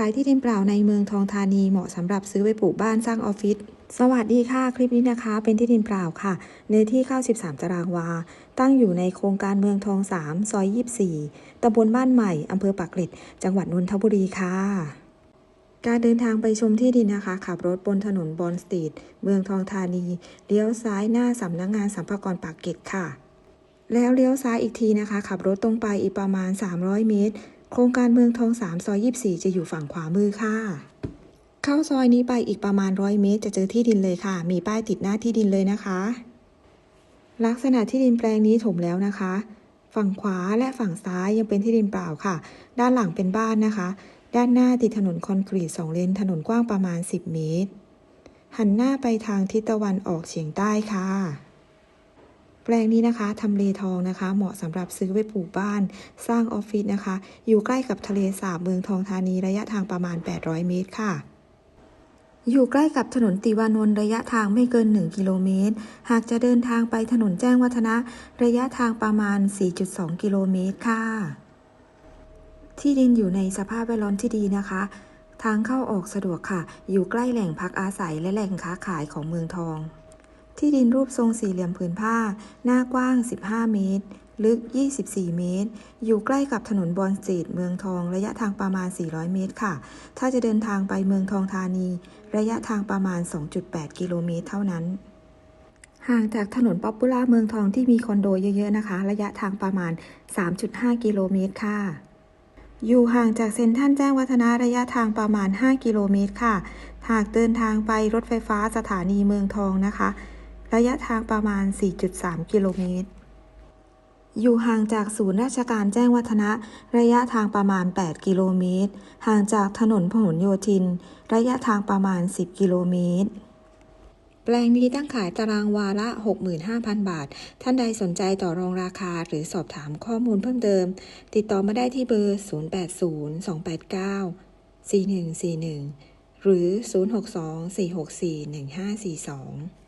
ขายที่ดินเปล่าในเมืองทองธานีเหมาะสำหรับซื้อไว้ปลูกบ้านสร้างออฟฟิศสวัสดีค่ะ คลิปนี้นะคะเป็นที่ดินเปล่าค่ะ เนื้อที่ 93 ตารางวา ตั้งอยู่ในโครงการเมืองทอง 3 ซอย 24 ตำบลบ้านใหม่อำเภอปากเกร็ด จังหวัดนนทบุรีค่ะ การเดินทางไปชมที่ดินนะคะ ขับรถบนถนนบอนสตรีท เมืองทองธานี เลี้ยวซ้ายหน้าสำนักงงานสัมภากรปากเกร็ดค่ะ แล้วเลี้ยวซ้ายอีกทีนะคะ ขับรถตรงไปอีกประมาณ 300 เมตร โครงการเมืองทอง3ซอย24 จะอยู่ฝั่งขวามือค่ะ เข้าซอยนี้ไปอีกประมาณ100เมตร จะเจอที่ดินเลยค่ะ มีป้ายติดหน้าที่ดินเลยนะคะ ลักษณะที่ดินแปลงนี้ถมแล้วนะคะ ฝั่งขวาและฝั่งซ้ายยังเป็นที่ดินเปล่าค่ะ ด้านหลังเป็นบ้านนะคะ ด้านหน้าติดถนนคอนกรีต2เลนถนนกว้างประมาณ 10 เมตร หันหน้าไปทางทิศตะวันออกเฉียงใต้ค่ะ แปลงนี้นะคะทำเลทองนะคะ เหมาะสำหรับซื้อไว้ปลูกบ้าน สร้างออฟฟิศนะคะ อยู่ใกล้กับทะเลสาบเมืองทองธานีระยะทางประมาณ 800 เมตรค่ะอยู่ใกล้กับถนนติวานนท์ระยะทางไม่เกิน 1 กิโลเมตร หากจะเดินทางไปถนนแจ้งวัฒนะ ระยะทางประมาณ 4.2 กิโลเมตรค่ะ ที่ดินอยู่ในสภาพแวดล้อมที่ดีนะคะ ทางเข้าออกสะดวกค่ะ อยู่ใกล้แหล่งพักอาศัยและแหล่งค้าขายของเมืองทอง ที่ดินรูปทรงสี่เหลี่ยมผืนผ้า หน้ากว้าง 15 เมตร ลึก 24 เมตร อยู่ใกล้กับถนนบอนสตรีทเมืองทอง ระยะทางประมาณ 400 เมตรค่ะ ถ้าจะเดินทางไปเมืองทองธานี ระยะทางประมาณ 2.8 กิโลเมตรเท่านั้นห่างจากถนนป๊อปปูล่าเมืองทองที่มีคอนโดเยอะๆนะคะ ระยะทางประมาณ 3.5 กิโลเมตรค่ะ อยู่ห่างจากเซ็นทรัลแจ้งวัฒนะระยะทางประมาณ 5 กิโลเมตรค่ะ หากเดินทางไปรถไฟฟ้าสถานีเมืองทองนะคะ ระยะทางประมาณ 4.3 กิโลเมตร อยู่ห่างจากศูนย์ราชการแจ้งวัฒนะ ระยะทางประมาณ 8 กิโลเมตร ห่างจากถนนพหลโยธิน ระยะทางประมาณ 10 กิโลเมตรแปลงนี้ตั้งขายตารางวาละ 65,000 บาท ท่านใดสนใจต่อรองราคาหรือสอบถามข้อมูลเพิ่มเติม ติดต่อมาได้ที่เบอร์ 080 289 4141 หรือ 062 464 1542